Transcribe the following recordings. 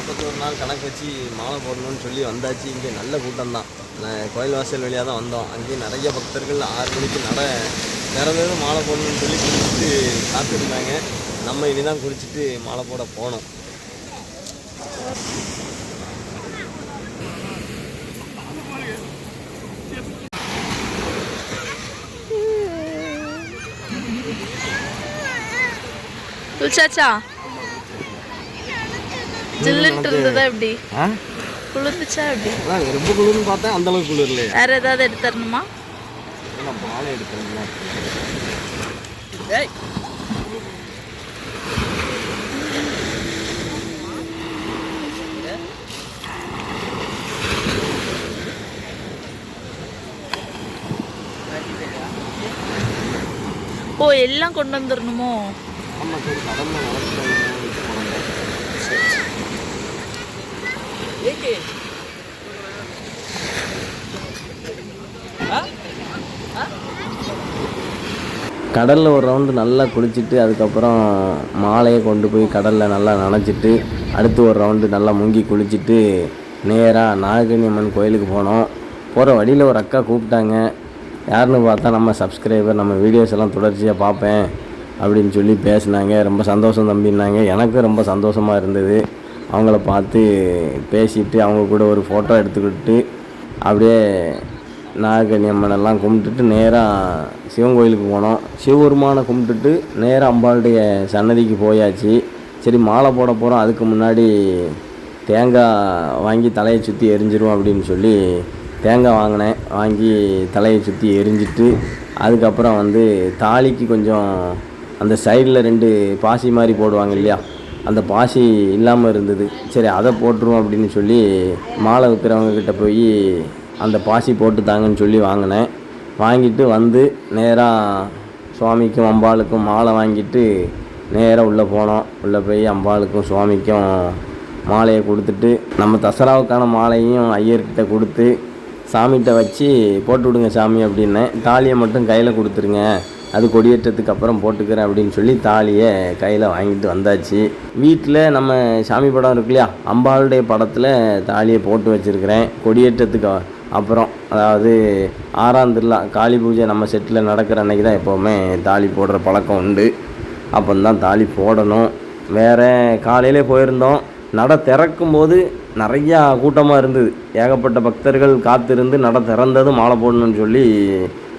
நாற்பத்தோரு நாள் கணக்கு வச்சு மாலை போடணும்னு சொல்லி வந்தாச்சு. இங்கே நல்ல கூட்டம் தான் கோயில் வாசல் வழியாக தான் வந்தோம். அங்கேயும் நிறைய பக்தர்கள் ஆறு மணிக்கு நட திறந்ததும் மாலை போடணும்னு சொல்லி குளிச்சுட்டு காத்திருந்தாங்க. நம்ம இனி தான் குளிச்சுட்டு மாலை போட போனோம் துல்சாச்சா ஜில்லுன்ட்டு இருந்ததா எப்படி குளிர்ந்துச்சா எப்படி ரொம்ப குளிர்னு பார்த்தேன் அந்த அளவுக்கு குளிர் இல்லையா. வேற ஏதாவது எடுத்து தரணுமா? நான் மாலை எடுக்கிறேன் ஓ எல்லாம் கொண்டு வந்துடணுமோ ஆமாம் சரி போனாங்க கடலில் ஒரு ரவுண்டு நல்லா குளிச்சுட்டு அதுக்கப்புறம் மாலையை கொண்டு போய் கடலில் நல்லா நனைச்சிட்டு அடுத்து ஒரு ரவுண்டு நல்லா முங்கி குளிச்சுட்டு நேராக நாகக்கன்னி அம்மன் கோயிலுக்கு போனோம். போகிற வழியில் ஒரு அக்கா கூப்பிட்டாங்க. யாருன்னு பார்த்தா நம்ம சப்ஸ்கிரைபர் நம்ம வீடியோஸ் எல்லாம் தொடர்ச்சியாக பார்ப்பேன். அப்படின்னு சொல்லி பேசினாங்க. ரொம்ப சந்தோஷம் தம்பின்னாங்க. எனக்கும் ரொம்ப சந்தோஷமாக இருந்தது. அவங்கள பார்த்து பேசிட்டு அவங்க கூட ஒரு ஃபோட்டோ எடுத்துக்கிட்டு அப்படியே நாகக்கன்னி அம்மனெல்லாம் கும்பிட்டுட்டு நேராக சிவன் கோயிலுக்கு போனோம். சிவபெருமானை கும்பிட்டுட்டு நேராக அம்பாளுடைய சன்னதிக்கு போயாச்சு. சரி மாலை போட போகிறோம் அதுக்கு முன்னாடி தேங்காய் வாங்கி தலையை சுற்றி எரிஞ்சிரும் அப்படின்னு சொல்லி தேங்காய் வாங்கினேன். வாங்கி தலையை சுற்றி எரிஞ்சிட்டு அதுக்கப்புறம் வந்து தாலிக்கு கொஞ்சம் அந்த சைடில் ரெண்டு பாசி மாதிரி போடுவாங்க இல்லையா? அந்த பாசி இல்லாமல் இருந்தது. சரி அதை போட்டுருவோம் அப்படின்னு சொல்லி மாலை விற்கிறவங்கக்கிட்ட போய் அந்த பாசி போட்டு தாங்கன்னு சொல்லி வாங்கினேன். வாங்கிட்டு வந்து நேராக சுவாமிக்கும் அம்பாளுக்கும் மாலை வாங்கிட்டு நேராக உள்ளே போனோம். உள்ளே போய் அம்பாளுக்கும் சுவாமிக்கும் மாலையை கொடுத்துட்டு நம்ம தசராவுக்கான மாலையும் ஐயர்கிட்ட கொடுத்து சாமிகிட்ட வச்சு போட்டு விடுங்க சாமி அப்படின்னேன். தாலியை மட்டும் கையில் கொடுத்துருங்க. அது கொடியேற்றத்துக்கு அப்புறம் போட்டுக்கிறேன் அப்படின்னு சொல்லி தாலியை கையில் வாங்கிட்டு வந்தாச்சு. வீட்டில் நம்ம சாமி படம் இருக்கு இல்லையா அம்பாளுடைய படத்தில் தாலியை போட்டு வச்சுருக்கிறேன். கொடியேற்றத்துக்கு அப்புறம் அதாவது ஆறாம் திருவிழா காளி பூஜை நம்ம செட்டில் நடக்கிற அன்னைக்கு தான் எப்போவுமே தாலி போடுற பழக்கம் உண்டு. அப்போ தான் தாலி போடணும். வேறு காலையிலே போயிருந்தோம். நட திறக்கும் போது நிறையா கூட்டமாக இருந்தது. ஏகப்பட்ட பக்தர்கள் காத்திருந்து நட திறந்ததும் மாலை போடணும்னு சொல்லி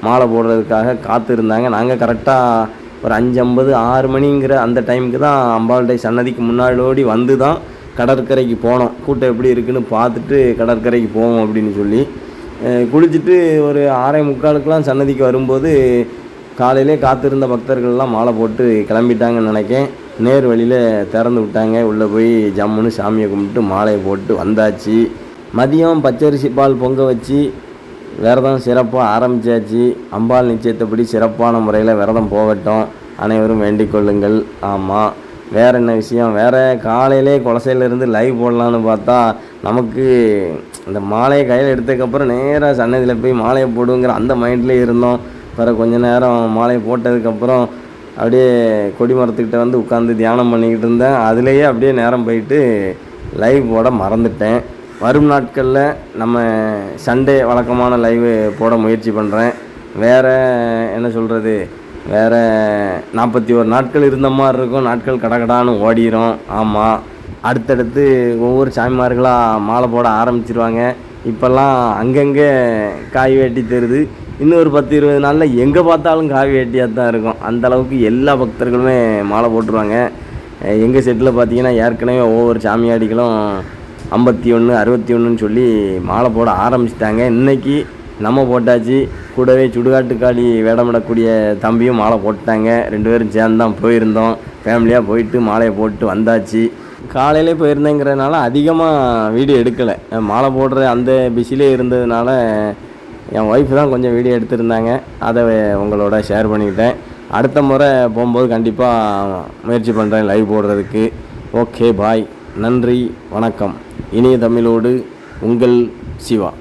மாலை போடுறதுக்காக காத்திருந்தாங்க. நாங்கள் கரெக்டாக ஒரு அஞ்சு ஐம்பது ஆறு மணிங்கிற அந்த டைமுக்கு தான் அம்பாளுடைய சன்னதிக்கு முன்னாடி வந்து தான் கடற்கரைக்கு போனோம். கூட்டம் எப்படி இருக்குன்னு பார்த்துட்டு கடற்கரைக்கு போவோம் அப்படின்னு சொல்லி குளிச்சுட்டு ஒரு ஆறே முக்காலுக்கெலாம் சன்னதிக்கு வரும்போது காலையிலே காத்திருந்த பக்தர்கள்லாம் மாலை போட்டு கிளம்பிட்டாங்கன்னு நினைக்கேன். நேர் வழியில் திறந்து விட்டாங்க. உள்ளே போய் ஜம்முன்னு சாமியை கும்பிட்டு மாலையை போட்டு வந்தாச்சு. மதியம் பச்சரிசி பால் பொங்க வச்சு விரதம் சிறப்பாக ஆரம்பித்தாச்சு அம்பாள் நிச்சயத்தைப்படி சிறப்பான முறையில் விரதம் போகட்டும். அனைவரும் வேண்டிக் கொள்ளுங்கள். ஆமாம் வேறு என்ன விஷயம்? வேறு காலையிலே குலசையிலேருந்து லைவ் போடலான்னு பார்த்தா நமக்கு இந்த மாலையை கையில் எடுத்ததுக்கப்புறம் நேராக சன்னதியில் போய் மாலையை போடுங்கிற அந்த மைண்ட்லேயே இருந்தோம். பிறகு கொஞ்ச நேரம் மாலையை போட்டதுக்கப்புறம் அப்படியே கொடி மரத்துக்கிட்ட வந்து உட்காந்து தியானம் பண்ணிக்கிட்டு இருந்தேன். அதுலேயே அப்படியே நேரம் போயிட்டு லைவ் போட மறந்துட்டேன். வரும் நாட்களில் நம்ம சண்டே வழக்கமான லைவு போட முயற்சி பண்ணுறேன் வேறு என்ன சொல்கிறது வேறு நாற்பத்தி ஒரு நாட்கள் இருந்த மாதிரி இருக்கும். நாட்கள் கடகடான்னு ஓடிடும் ஆமாம் அடுத்தடுத்து ஒவ்வொரு சாமிமார்களாக மாலை போட ஆரம்பிச்சிருவாங்க. இப்போல்லாம் அங்கங்கே காய் வேட்டி தருது. இன்னொரு பத்து இருபது நாளில் எங்கே பார்த்தாலும் காய் வேட்டியாக தான் இருக்கும். அந்தளவுக்கு எல்லா பக்தர்களுமே மாலை போட்டுருவாங்க. எங்கள் செட்டில் பார்த்தீங்கன்னா ஏற்கனவே ஒவ்வொரு சாமியாடிகளும் ஐம்பத்தி ஒன்று அறுபத்தி ஒன்றுன்னு சொல்லி மாலை போட ஆரம்பிச்சிட்டாங்க. இன்றைக்கி நம்ம போட்டாச்சு. கூடவே சுடுகாட்டுக்காளி வேடமிடக்கூடிய தம்பியும் மாலை போட்டாங்க ரெண்டு பேரும் சேர்ந்து தான் போயிருந்தோம். ஃபேமிலியாக போயிட்டு மாலையை போட்டு வந்தாச்சு. காலையிலே போயிருந்தேங்கிறதுனால அதிகமாக வீடியோ எடுக்கலை. மாலை போடுற அந்த பிஸிலே இருந்ததுனால என் ஒய்ஃப் தான் கொஞ்சம் வீடியோ எடுத்திருந்தாங்க. அதை உங்களோட ஷேர் பண்ணிக்கிட்டேன். அடுத்த முறை போகும்போது கண்டிப்பாக முயற்சி பண்ணுறேன் லைவ் போடுறதுக்கு. ஓகே பாய் நன்றி வணக்கம். இனிய தமிழோடு உங்கள் சிவா.